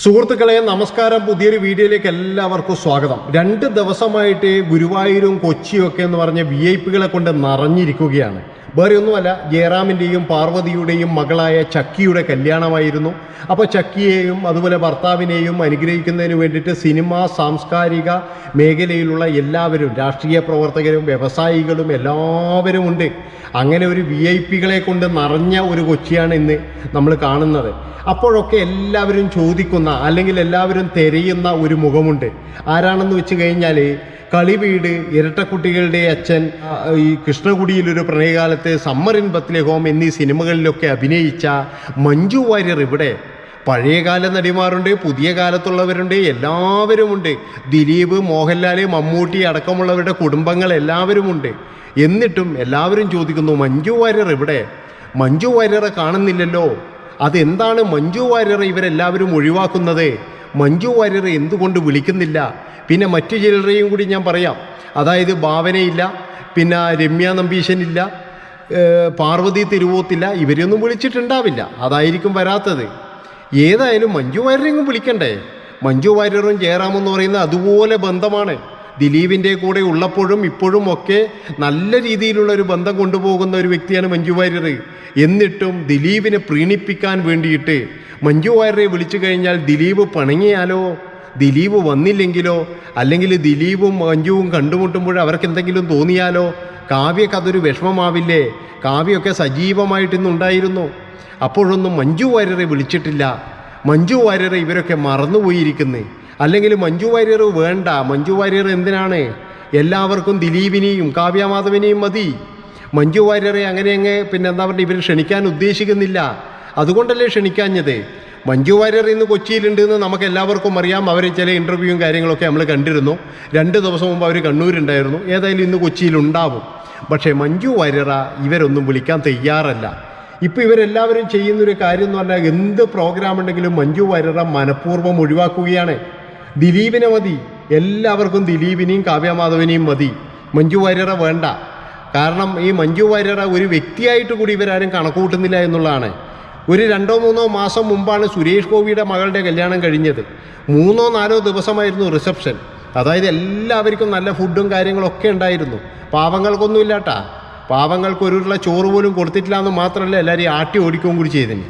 സുഹൃത്തുക്കളെ നമസ്കാരം. പുതിയൊരു വീഡിയോയിലേക്ക് എല്ലാവർക്കും സ്വാഗതം. രണ്ട് ദിവസമായിട്ട് ഗുരുവായൂരും കൊച്ചിയും ഒക്കെ എന്ന് പറഞ്ഞ വി ഐ പികളെ കൊണ്ട് നിറഞ്ഞിരിക്കുകയാണ്. വേറെ ഒന്നുമല്ല ജയറാമിന്റെയും പാർവതിയുടെയും മകളായ ചക്കിയുടെ കല്യാണമായിരുന്നു. അപ്പോൾ ചക്കിയെയും അതുപോലെ ഭർത്താവിനെയും അനുഗ്രഹിക്കുന്നതിന് വേണ്ടിയിട്ട് സിനിമ സാംസ്കാരിക മേഖലയിലുള്ള എല്ലാവരും രാഷ്ട്രീയ പ്രവർത്തകരും വ്യവസായികളും എല്ലാവരും ഉണ്ട്. അങ്ങനെ ഒരു വി ഐ പികളെ കൊണ്ട് നിറഞ്ഞ ഒരു കൊച്ചിയാണ് ഇന്ന് നമ്മൾ കാണുന്നത്. അപ്പോഴൊക്കെ എല്ലാവരും ചോദിക്കുന്ന അല്ലെങ്കിൽ എല്ലാവരും തിരയുന്ന ഒരു മുഖമുണ്ട്. ആരാണെന്ന് വെച്ച് കഴിഞ്ഞാൽ കളിവീട് ഇരട്ടക്കുട്ടികളുടെ അച്ഛൻ ഈ കൃഷ്ണകുടിയിലൊരു പ്രണയകാലത്ത് സമ്മർ ഇൻ ബത്ലെ ഹോം എന്നീ സിനിമകളിലൊക്കെ അഭിനയിച്ച മഞ്ജു വാര്യർ ഇവിടെ. പഴയകാല നടിമാരുണ്ട് പുതിയ കാലത്തുള്ളവരുണ്ട് എല്ലാവരുമുണ്ട്. ദിലീപ് മോഹൻലാൽ മമ്മൂട്ടി അടക്കമുള്ളവരുടെ കുടുംബങ്ങൾ എല്ലാവരുമുണ്ട്. എന്നിട്ടും എല്ലാവരും ചോദിക്കുന്നു മഞ്ജു വാര്യർ ഇവിടെ മഞ്ജു വാര്യറെ കാണുന്നില്ലല്ലോ. അതെന്താണ് മഞ്ജു വാര്യറെ ഇവരെല്ലാവരും ഒഴിവാക്കുന്നത്? മഞ്ജു വാര്യറെ എന്തുകൊണ്ട് വിളിക്കുന്നില്ല? പിന്നെ മറ്റു ചിലരെയും കൂടി ഞാൻ പറയാം. അതായത് ഭാവനയില്ല പിന്നെ രമ്യ നമ്പീശനില്ല പാർവതി തിരുവോത്തില്ല ഇവരെയൊന്നും വിളിച്ചിട്ടുണ്ടാവില്ല. അതായിരിക്കും വരാത്തത്. ഏതായാലും മഞ്ജു വാര്യരെയും വിളിക്കണ്ടേ? മഞ്ജു വാര്യറും ജയറാമെന്ന് പറയുന്നത് അതുപോലെ ബന്ധമാണ്. ദിലീപിന്റെ കൂടെ ഉള്ളപ്പോഴും ഇപ്പോഴും ഒക്കെ നല്ല രീതിയിലുള്ള ഒരു ബന്ധം കൊണ്ടുപോകുന്ന ഒരു വ്യക്തിയാണ് മഞ്ജു വാര്യർ. എന്നിട്ടും ദിലീപിനെ പ്രീണിപ്പിക്കാൻ വേണ്ടിയിട്ട് മഞ്ജു വാര്യരെ വിളിച്ചു കഴിഞ്ഞാൽ ദിലീപ് പണങ്ങിയാലോ? ദിലീപ് വന്നില്ലെങ്കിലോ? അല്ലെങ്കിൽ ദിലീപും മഞ്ജുവും കണ്ടുമുട്ടുമ്പോൾ അവർക്ക് എന്തെങ്കിലും തോന്നിയാലോ? കാവ്യക്ക് അതൊരു വിഷമമാവില്ലേ? കാവ്യൊക്കെ സജീവമായിട്ട് ഇന്നുണ്ടായിരുന്നു അപ്പോഴൊന്നും മഞ്ജു വാര്യരെ വിളിച്ചിട്ടില്ല. മഞ്ജു വാര്യരെ ഇവരൊക്കെ മറന്നുപോയിരിക്കുന്നു. അല്ലെങ്കിൽ മഞ്ജു വാര്യർ വേണ്ട. മഞ്ജു വാര്യർ എന്തിനാണ്? എല്ലാവർക്കും ദിലീപിനെയും കാവ്യമാധവനെയും മതി. മഞ്ജു വാര്യരെ അങ്ങനെ അങ്ങ് പിന്നെ എന്താ പറയുക ഇവർ ക്ഷണിക്കാൻ ഉദ്ദേശിക്കുന്നില്ല. അതുകൊണ്ടല്ലേ ക്ഷണിക്കാഞ്ഞത്? മഞ്ജു വാര്യർ ഇന്ന് കൊച്ചിയിലുണ്ട് എന്ന് നമുക്ക് എല്ലാവർക്കും അറിയാം. അവർ ചില ഇന്റർവ്യൂവും കാര്യങ്ങളൊക്കെ നമ്മൾ കണ്ടിരുന്നു. രണ്ട് ദിവസം മുമ്പ് അവർ കണ്ണൂരുണ്ടായിരുന്നു. ഏതായാലും ഇന്ന് കൊച്ചിയിലുണ്ടാവും. പക്ഷേ മഞ്ജു വാര്യറ ഇവരൊന്നും വിളിക്കാൻ തയ്യാറല്ല. ഇപ്പോൾ ഇവരെല്ലാവരും ചെയ്യുന്നൊരു കാര്യം എന്ന് പറഞ്ഞാൽ എന്ത് പ്രോഗ്രാം ഉണ്ടെങ്കിലും മഞ്ജു വാര്യറ മനഃപൂർവം ഒഴിവാക്കുകയാണ്. ദിലീപിനെ മതി. എല്ലാവർക്കും ദിലീപിനെയും കാവ്യമാധവനെയും മതി. മഞ്ജു വാര്യറ വേണ്ട. കാരണം ഈ മഞ്ജു വാര്യറ ഒരു വ്യക്തിയായിട്ട് കൂടി ഇവരാരും കണക്കുകൂട്ടുന്നില്ല എന്നുള്ളതാണ്. ഒരു രണ്ടോ മൂന്നോ മാസം മുമ്പാണ് സുരേഷ് ഗോപിയുടെ മകളുടെ കല്യാണം കഴിഞ്ഞത്. മൂന്നോ നാലോ ദിവസമായിരുന്നു റിസപ്ഷൻ. അതായത് എല്ലാവർക്കും നല്ല ഫുഡും കാര്യങ്ങളൊക്കെ ഉണ്ടായിരുന്നു. പാവങ്ങൾക്കൊന്നും ഇല്ലാട്ടാ. പാവങ്ങൾക്ക് ഒരു ചോറ് പോലും കൊടുത്തിട്ടില്ല എന്ന് മാത്രമല്ല എല്ലാവരെയും ആട്ടി ഓടിക്കുകയും കൂടി ചെയ്തിന്.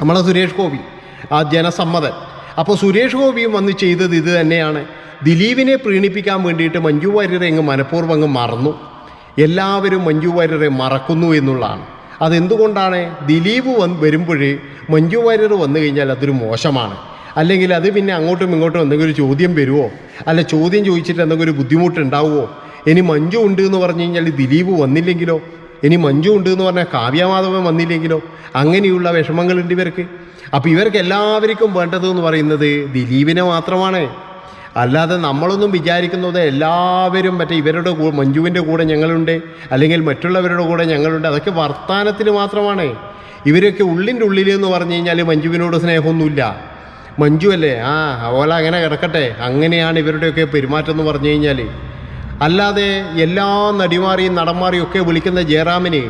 നമ്മളെ സുരേഷ് ഗോപി ആ ജനസമ്മതൻ. അപ്പോൾ സുരേഷ് ഗോപിയും വന്ന് ചെയ്തത് ഇത് തന്നെയാണ്. ദിലീപിനെ പ്രീണിപ്പിക്കാൻ വേണ്ടിയിട്ട് മഞ്ജു വാര്യരെ അങ്ങ് മനഃപൂർവം അങ്ങ് മറന്നു. എല്ലാവരും മഞ്ജു വാര്യരെ മറക്കുന്നു എന്നുള്ളതാണ്. അതെന്തുകൊണ്ടാണ്? ദിലീപ് വന്ന് വരുമ്പോഴേ മഞ്ജു വാര്യർ വന്നു കഴിഞ്ഞാൽ അതൊരു മോശമാണ്. അല്ലെങ്കിൽ അത് പിന്നെ അങ്ങോട്ടും ഇങ്ങോട്ടും എന്തെങ്കിലും ഒരു ചോദ്യം വരുമോ അല്ല ചോദ്യം ചോദിച്ചിട്ട് എന്തെങ്കിലും ഒരു ബുദ്ധിമുട്ടുണ്ടാവുമോ ഇനി മഞ്ജു ഉണ്ട് എന്ന് പറഞ്ഞു കഴിഞ്ഞാൽ ദിലീപ് വന്നില്ലെങ്കിലോ? ഇനി മഞ്ജു ഉണ്ട് എന്ന് പറഞ്ഞാൽ കാവ്യമാധവൻ വന്നില്ലെങ്കിലോ? അങ്ങനെയുള്ള വിഷമങ്ങളുണ്ട് ഇവർക്ക്. അപ്പോൾ ഇവർക്ക് എല്ലാവർക്കും വേണ്ടത് എന്ന് പറയുന്നത് ദിലീപിനെ മാത്രമാണ്. അല്ലാതെ നമ്മളൊന്നും വിചാരിക്കുന്നത് എല്ലാവരും മറ്റേ ഇവരുടെ കൂടെ മഞ്ജുവിന്റെ കൂടെ ഞങ്ങളുണ്ട് അല്ലെങ്കിൽ മറ്റുള്ളവരുടെ കൂടെ ഞങ്ങളുണ്ട്. അതൊക്കെ വർത്തമാനത്തിൽ മാത്രമാണ്. ഇവരൊക്കെ ഉള്ളിന്റെ ഉള്ളിൽ എന്ന് പറഞ്ഞു കഴിഞ്ഞാൽ മഞ്ജുവിനോട് സ്നേഹമൊന്നുമില്ല. മഞ്ജു അല്ലേ? ആ ഓല അങ്ങനെ കിടക്കട്ടെ. അങ്ങനെയാണ് ഇവരുടെയൊക്കെ പെരുമാറ്റം എന്ന് പറഞ്ഞു കഴിഞ്ഞാൽ അല്ലാതെ എല്ലാ നടിമാരെയും നടന്മാരെയും ഒക്കെ വിളിക്കുന്ന ജയറാമിനെ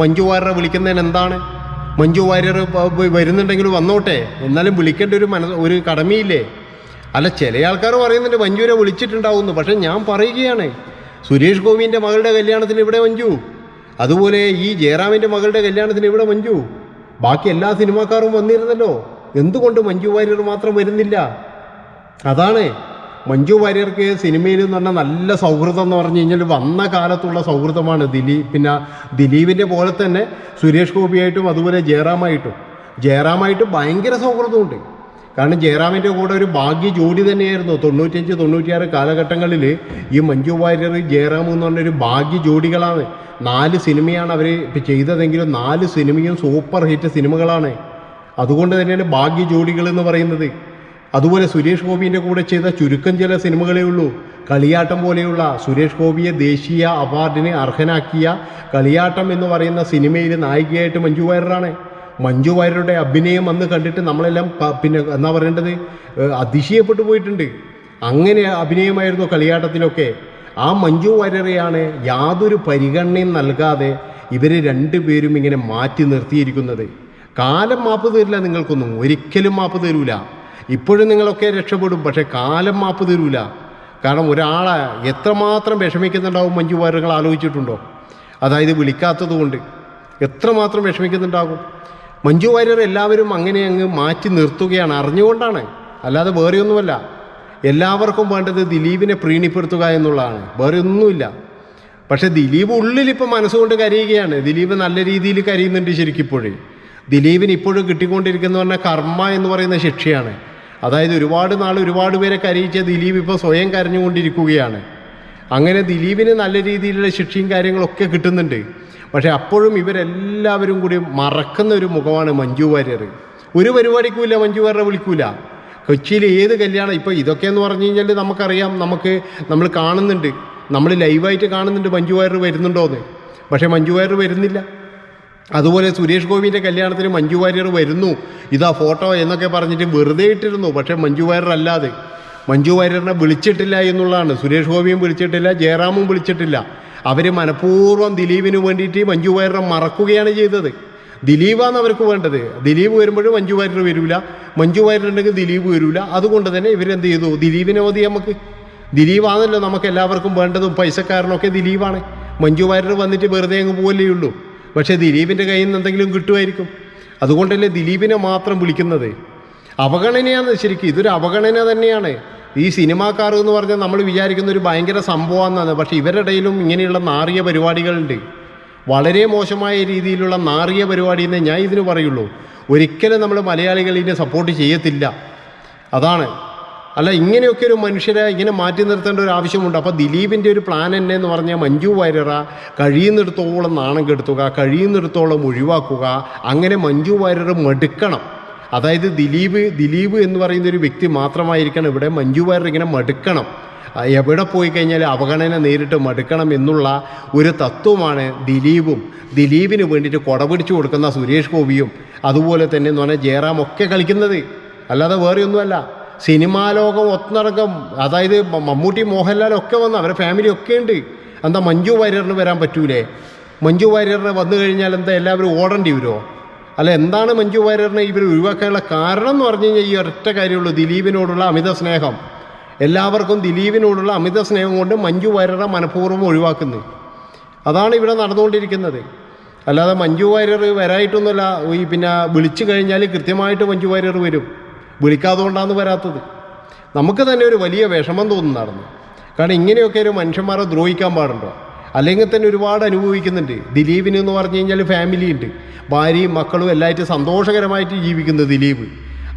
മഞ്ജു വാര്യരെ വിളിക്കുന്നതിന് എന്താണ്? മഞ്ജു വാര്യർ വരുന്നുണ്ടെങ്കിൽ വന്നോട്ടെ. എന്നാലും വിളിക്കേണ്ട ഒരു മന ഒരു കടമയില്ലേ? അല്ല ചില ആൾക്കാർ പറയുന്നുണ്ട് മഞ്ജുവിനെ വിളിച്ചിട്ടുണ്ടാവുന്നു പക്ഷെ ഞാൻ പറയുകയാണ് സുരേഷ് ഗോപിന്റെ മകളുടെ കല്യാണത്തിന് ഇവിടെ മഞ്ജു. അതുപോലെ ഈ ജയറാമിന്റെ മകളുടെ കല്യാണത്തിന് ഇവിടെ മഞ്ജു. ബാക്കി എല്ലാ സിനിമാക്കാരും വന്നിരുന്നല്ലോ. എന്തുകൊണ്ട് മഞ്ജു വാര്യർ മാത്രം വരുന്നില്ല? അതാണ് മഞ്ജു വാര്യർക്ക് സിനിമയിൽ എന്ന് പറഞ്ഞാൽ നല്ല സൗഹൃദം എന്ന് പറഞ്ഞു കഴിഞ്ഞാൽ വന്ന കാലത്തുള്ള സൗഹൃദമാണ് ദിലീപ് പിന്നെ ദിലീപിന്റെ പോലെ തന്നെ സുരേഷ് ഗോപിയായിട്ടും അതുപോലെ ജയറാമായിട്ടും. ജയറാമായിട്ട് ഭയങ്കര സൗഹൃദമുണ്ട്. കാരണം ജയറാമിന്റെ കൂടെ ഒരു ഭാഗ്യ ജോഡി തന്നെയായിരുന്നു. തൊണ്ണൂറ്റഞ്ച് തൊണ്ണൂറ്റിയാറ് കാലഘട്ടങ്ങളിൽ ഈ മഞ്ജു വാര്യർ ജയറാം എന്ന് പറഞ്ഞൊരു ഭാഗ്യ ജോഡികളാണ്. നാല് സിനിമയാണ് അവർ ചെയ്തതെങ്കിലും നാല് സിനിമയും സൂപ്പർ ഹിറ്റ് സിനിമകളാണ്. അതുകൊണ്ട് തന്നെയാണ് ഭാഗ്യ ജോഡികൾ എന്ന് പറയുന്നത്. അതുപോലെ സുരേഷ് ഗോപിന്റെ കൂടെ ചെയ്ത ചുരുക്കം ചില സിനിമകളേ ഉള്ളൂ. കളിയാട്ടം പോലെയുള്ള സുരേഷ് ഗോപിയെ ദേശീയ അവാർഡിന് അർഹനാക്കിയ കളിയാട്ടം എന്ന് പറയുന്ന സിനിമയിൽ നായികയായിട്ട് മഞ്ജു വാര്യറാണ് മഞ്ജു വാര്യരുടെ അഭിനയം അന്ന് കണ്ടിട്ട് നമ്മളെല്ലാം പിന്നെ എന്താ പറയേണ്ടത്? അതിശയപ്പെട്ടു പോയിട്ടുണ്ട്. അങ്ങനെ അഭിനയമായിരുന്നു കളിയാട്ടത്തിലൊക്കെ. ആ മഞ്ജു വാര്യരെയാണ് യാതൊരു പരിഗണനയും നൽകാതെ ഇവർ രണ്ടുപേരും ഇങ്ങനെ മാറ്റി നിർത്തിയിരിക്കുന്നത്. കാലം മാപ്പ് തരില്ല നിങ്ങൾക്കൊന്നും. ഒരിക്കലും മാപ്പ് തരൂല. ഇപ്പോഴും നിങ്ങളൊക്കെ രക്ഷപ്പെടും പക്ഷേ കാലം മാപ്പ് തരൂല. കാരണം ഒരാളെ എത്രമാത്രം വിഷമിക്കുന്നുണ്ടാവും മഞ്ജു വാര്യങ്ങൾ ആലോചിച്ചിട്ടുണ്ടോ? അതായത് വിളിക്കാത്തത് കൊണ്ട് എത്രമാത്രം വിഷമിക്കുന്നുണ്ടാകും? മഞ്ജു വാര്യർ എല്ലാവരും അങ്ങനെ അങ്ങ് മാറ്റി നിർത്തുകയാണ് അറിഞ്ഞുകൊണ്ടാണ്. അല്ലാതെ വേറെയൊന്നുമല്ല എല്ലാവർക്കും വേണ്ടത് ദിലീപിനെ പ്രീണിപ്പെടുത്തുക എന്നുള്ളതാണ്. വേറെ ഒന്നുമില്ല. പക്ഷേ ദിലീപ് ഉള്ളിൽ ഇപ്പോൾ മനസ്സുകൊണ്ട് കരയുകയാണ്. ദിലീപ് നല്ല രീതിയിൽ കരയുന്നുണ്ട് ശരിക്കും ഇപ്പോഴും ദിലീപിന് ഇപ്പോഴും കിട്ടിക്കൊണ്ടിരിക്കുന്ന പറഞ്ഞാൽ കർമ്മ എന്ന് പറയുന്ന ശിക്ഷയാണ്. അതായത് ഒരുപാട് നാൾ ഒരുപാട് പേരെ കരയിച്ച ദിലീപ് ഇപ്പോൾ സ്വയം കരഞ്ഞുകൊണ്ടിരിക്കുകയാണ്. അങ്ങനെ ദിലീപിന് നല്ല രീതിയിലുള്ള ശിക്ഷയും കാര്യങ്ങളൊക്കെ കിട്ടുന്നുണ്ട്. പക്ഷേ അപ്പോഴും ഇവരെല്ലാവരും കൂടി മറക്കുന്ന ഒരു മുഖമാണ് മഞ്ജു വാര്യർ ഒരു പരിപാടിക്കുമില്ല മഞ്ജു വാര്യരെ വിളിക്കൂല. കൊച്ചിയിൽ ഏത് കല്യാണം ഇപ്പോൾ ഇതൊക്കെ എന്ന് പറഞ്ഞു കഴിഞ്ഞാൽ നമുക്കറിയാം നമുക്ക് നമ്മൾ കാണുന്നുണ്ട്. നമ്മൾ ലൈവായിട്ട് കാണുന്നുണ്ട് മഞ്ജു വാര്യർ വരുന്നുണ്ടോയെന്ന് പക്ഷേ മഞ്ജു വാര്യർ വരുന്നില്ല. അതുപോലെ സുരേഷ് ഗോപിന്റെ കല്യാണത്തിന് മഞ്ജു വാര്യർ വരുന്നു. ഇതാ ഫോട്ടോ എന്നൊക്കെ പറഞ്ഞിട്ട് വെറുതെ ഇട്ടിരുന്നു. പക്ഷേ മഞ്ജു വാര്യർ അല്ലാതെ. മഞ്ജു വാര്യറിനെ വിളിച്ചിട്ടില്ല എന്നുള്ളതാണ്. സുരേഷ് ഗോപിയും വിളിച്ചിട്ടില്ല ജയറാമും വിളിച്ചിട്ടില്ല. അവർ മനഃപൂർവം ദിലീപിന് വേണ്ടിയിട്ട് മഞ്ജു വാര്യറെ മറക്കുകയാണ് ചെയ്തത്. ദിലീപാണ് അവർക്ക് വേണ്ടത്. ദിലീപ് വരുമ്പോഴും മഞ്ജു വാര്യർ വരില്ല മഞ്ജു വാര്യർ ഉണ്ടെങ്കിൽ ദിലീപ് വരില്ല അതുകൊണ്ട് തന്നെ ഇവരെന്ത് ചെയ്തു? ദിലീപിനെ മതി നമുക്ക്. ദിലീപാണല്ലോ നമുക്ക് എല്ലാവർക്കും വേണ്ടതും. പൈസക്കാരനൊക്കെ ദിലീപാണ്. മഞ്ജു വാര്യർ വന്നിട്ട് വെറുതെ അങ്ങ് പോകല്ലേ ഉള്ളൂ. പക്ഷേ ദിലീപിന്റെ കയ്യിൽ നിന്ന് എന്തെങ്കിലും കിട്ടുമായിരിക്കും. അതുകൊണ്ടല്ലേ ദിലീപിനെ മാത്രം വിളിക്കുന്നത്? അവഗണനയാണ് ശരിക്കും. ഇതൊരു അവഗണന തന്നെയാണ്. ഈ സിനിമാക്കാർ എന്ന് പറഞ്ഞാൽ നമ്മൾ വിചാരിക്കുന്ന ഒരു ഭയങ്കര സംഭവമാണെന്നാണ്. പക്ഷേ ഇവരുടെ ഇടയിലും ഇങ്ങനെയുള്ള നാറിയ പരിപാടികളുണ്ട്. വളരെ മോശമായ രീതിയിലുള്ള നാറിയ പരിപാടി എന്നേ ഞാൻ ഇതിന് പറയുള്ളൂ. ഒരിക്കലും നമ്മൾ മലയാളികൾ ഇതിനെ സപ്പോർട്ട് ചെയ്യത്തില്ല. അതാണ്. അല്ല ഇങ്ങനെയൊക്കെ ഒരു മനുഷ്യരെ ഇങ്ങനെ മാറ്റി നിർത്തേണ്ട ഒരു ആവശ്യമുണ്ട്. അപ്പോൾ ദിലീപിന്റെ ഒരു പ്ലാൻ എന്നെ എന്ന് പറഞ്ഞാൽ മഞ്ജു വാര്യറ കഴിയുന്നിടത്തോളം നാണം കെടുത്തുക കഴിയുന്നിടത്തോളം ഒഴിവാക്കുക അങ്ങനെ മഞ്ജു വാര്യർ മടുക്കണം. അതായത് ദിലീപ് ദിലീപ് എന്ന് പറയുന്ന ഒരു വ്യക്തി മാത്രമായിരിക്കണം ഇവിടെ മഞ്ജു വാര്യർ ഇങ്ങനെ മടുക്കണം. എവിടെ പോയി കഴിഞ്ഞാൽ അവഗണന നേരിട്ട് മടുക്കണം എന്നുള്ള ഒരു തത്വമാണ് ദിലീപും. ദിലീപിന് വേണ്ടിയിട്ട് കൊടപിടിച്ചു കൊടുക്കുന്ന സുരേഷ് ഗോപിയും അതുപോലെ തന്നെ എന്ന് പറഞ്ഞാൽ ജയറാം ഒക്കെ കളിക്കുന്നത്. അല്ലാതെ വേറെ ഒന്നുമല്ല സിനിമാ ലോകം ഒത്തിറങ്ങും അതായത് മമ്മൂട്ടി മോഹൻലാൽ ഒക്കെ വന്ന് അവരുടെ ഫാമിലി ഒക്കെ ഉണ്ട്. എന്താ മഞ്ജു വാര്യറിന് വരാൻ പറ്റൂലേ? മഞ്ജു വാര്യറിന് വന്നു കഴിഞ്ഞാൽ എന്താ എല്ലാവരും ഓടേണ്ടി വരുമോ അല്ല എന്താണ് മഞ്ജു വാര്യറിനെ ഇവർ ഒഴിവാക്കാനുള്ള കാരണം എന്ന് പറഞ്ഞു കഴിഞ്ഞാൽ ഈ ഒരൊറ്റ കാര്യമുള്ളൂ ദിലീപിനോടുള്ള അമിത സ്നേഹം. എല്ലാവർക്കും ദിലീപിനോടുള്ള അമിത സ്നേഹം കൊണ്ട് മഞ്ജു വാര്യറെ മനഃപൂർവം ഒഴിവാക്കുന്നത് അതാണ് ഇവിടെ നടന്നുകൊണ്ടിരിക്കുന്നത്. അല്ലാതെ മഞ്ജു വാര്യർ വരായിട്ടൊന്നുമല്ല ഈ പിന്നെ വിളിച്ചു കഴിഞ്ഞാൽ കൃത്യമായിട്ട് മഞ്ജു വാര്യർ വരും. വിളിക്കാതുകൊണ്ടാണ് വരാത്തത്. നമുക്ക് തന്നെ ഒരു വലിയ വിഷമം തോന്നുന്നതാണ് കാരണം ഇങ്ങനെയൊക്കെ ഒരു മനുഷ്യന്മാരെ ദ്രോഹിക്കാൻ പാടുണ്ടോ? അല്ലെങ്കിൽ തന്നെ ഒരുപാട് അനുഭവിക്കുന്നുണ്ട്. ദിലീപിന് എന്ന് പറഞ്ഞു കഴിഞ്ഞാൽ ഫാമിലി ഉണ്ട്. ഭാര്യയും മക്കളും എല്ലായിട്ട് സന്തോഷകരമായിട്ട് ജീവിക്കുന്നു ദിലീപ്.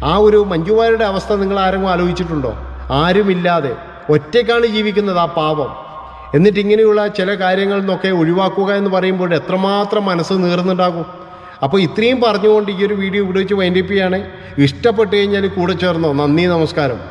ആ ഒരു മഞ്ജുവാരുടെ അവസ്ഥ നിങ്ങൾ ആരെങ്കിലും ആലോചിച്ചിട്ടുണ്ടോ? ആരുമില്ലാതെ ഒറ്റയ്ക്കാണ് ജീവിക്കുന്നത് ആ പാപം എന്നിട്ട് ഇങ്ങനെയുള്ള ചില കാര്യങ്ങളിൽ നിന്നൊക്കെ ഒഴിവാക്കുക എന്ന് പറയുമ്പോൾ എത്രമാത്രം മനസ്സ് നീർന്നുണ്ടാകും അപ്പോൾ ഇത്രയും പറഞ്ഞുകൊണ്ട് ഈ ഒരു വീഡിയോ ഇവിടെ വെച്ച് വൈൻഡപ്പ് ചെയ്യാണ്. ഇഷ്ടപ്പെട്ട് കഴിഞ്ഞാൽ കൂടെ ചേർന്നോ. നന്ദി നമസ്കാരം.